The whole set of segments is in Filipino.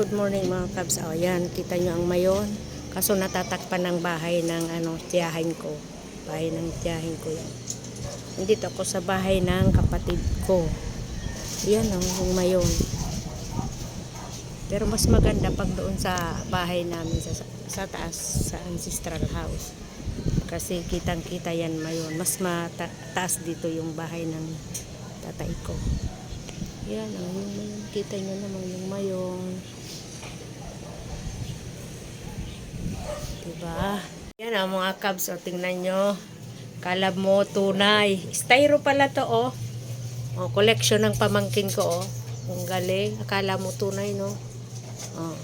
good morning mga kabs. O yan, kita nyo ang mayon. Kaso natatakpan ng bahay ng ano, tiyahin ko. Bahay ng tiyahin ko yan. Nandito ako sa bahay ng kapatid ko. Yan ang yung mayon. Pero mas maganda pag doon sa bahay namin sa, sa taas, sa ancestral house. Kasi kitang kita yan mayon. Mas mataas dito yung bahay ng tatay ko. Yan yung mayon. Kita nyo naman yung mayon. Diba? Yan ang mga cubs. O, tingnan nyo. Kalab mo, tunay. Styro pala to, oh. O, collection ng pamangkin ko, oh. Ang galing. Akala mo tunay, no? Oh.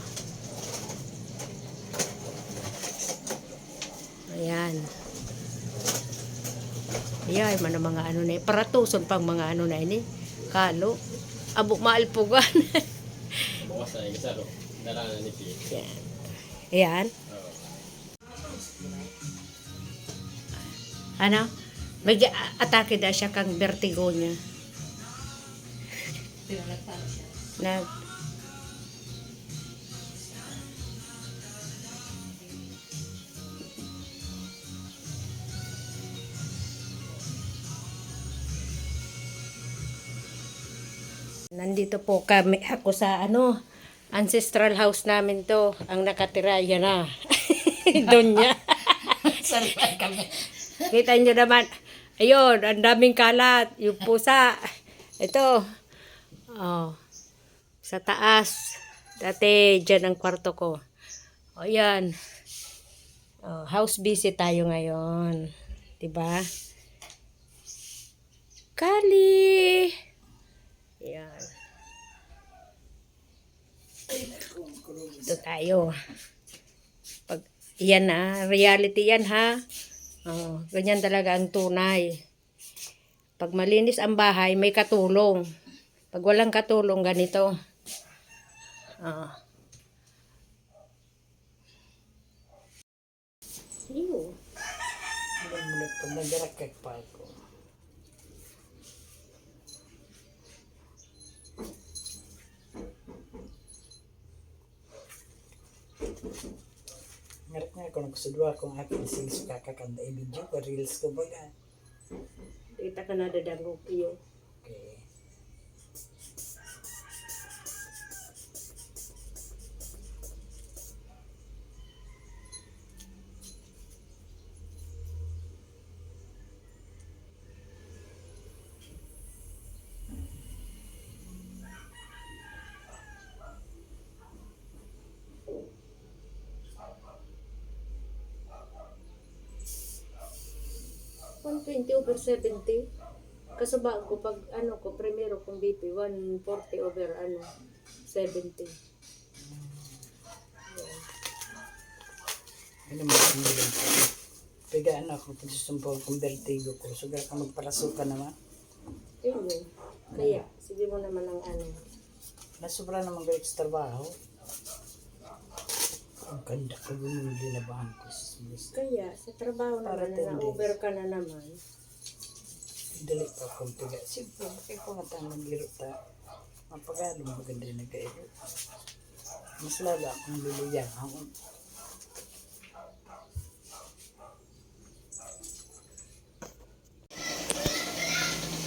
Ayan. Ayan, ang mga ano na. Paratuson pang mga ano na yun eh. Kalo. Abo maalpugan. Bukas na yung kasaro. Nalangan ni. Ayan. Ayan. Ano? May atake na siya kang vertigo niya. Nag Nandito po kami ako sa ano ancestral house namin to ang nakatira yan na doon niya Kita nyo naman. Ayun, ang daming kalat. Yung pusa. Ito. Oh. Sa taas. Dati, dyan ang kwarto ko. O, yan. Oh, house visit tayo ngayon. Diba? Kali! Yan. Ito tayo. Pag, yan na, reality yan ha. Oh, ganyan talaga ang tunay. Pag malinis ang bahay, may katulong. Pag walang katulong, ganito. Ah. Iyo. Alam mo na pag nagarakak pa ako. Ngarap nga ako nagkusudwa kung aking silis kakakanda i-video ko, reels ko baga. Kita ka na dadangog iyo. Okay. One 120 over 70. Kasabaan ko pag ano ko, primero kong BP, 140 over ano, 70. Ano mo ang nilin ko? Pigaan ako pag susumpong kong vertigo ko. Sugar ka magparasukan naman. Ayun yun. Kaya, sige mo naman ang ano. Nasobra naman galit sa trabaho. Ang ganda ko na ba ko sa silis. Kaya, sa trabaho naman Para na 10 over ka na naman. Dali pa akong piga. Siyempre, kaya ko nga tayo magliro ta. Mapagalo maganda na kayo. Mas lalo akong luluyan. Ako,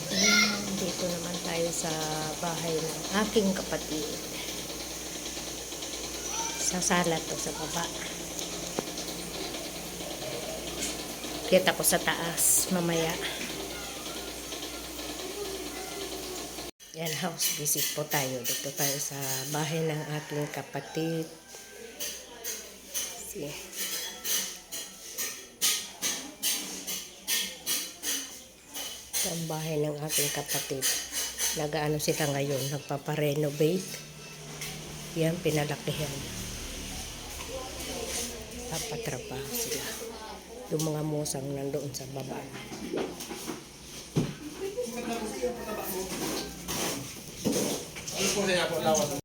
Ayan, dito naman tayo sa bahay ng aking kapatid. Sa sala to, sa baba. Kita ko sa taas, mamaya. Yan, house visit po tayo. Dito tayo sa bahay ng aking kapatid. Sige. sa bahay ng aking kapatid. Nagaano sila ngayon, nagpaparenovate. Yan, pinalakihan. Papatrabaho sila. Yung mga musang nandoon sa baba. Ano po niya po lawas?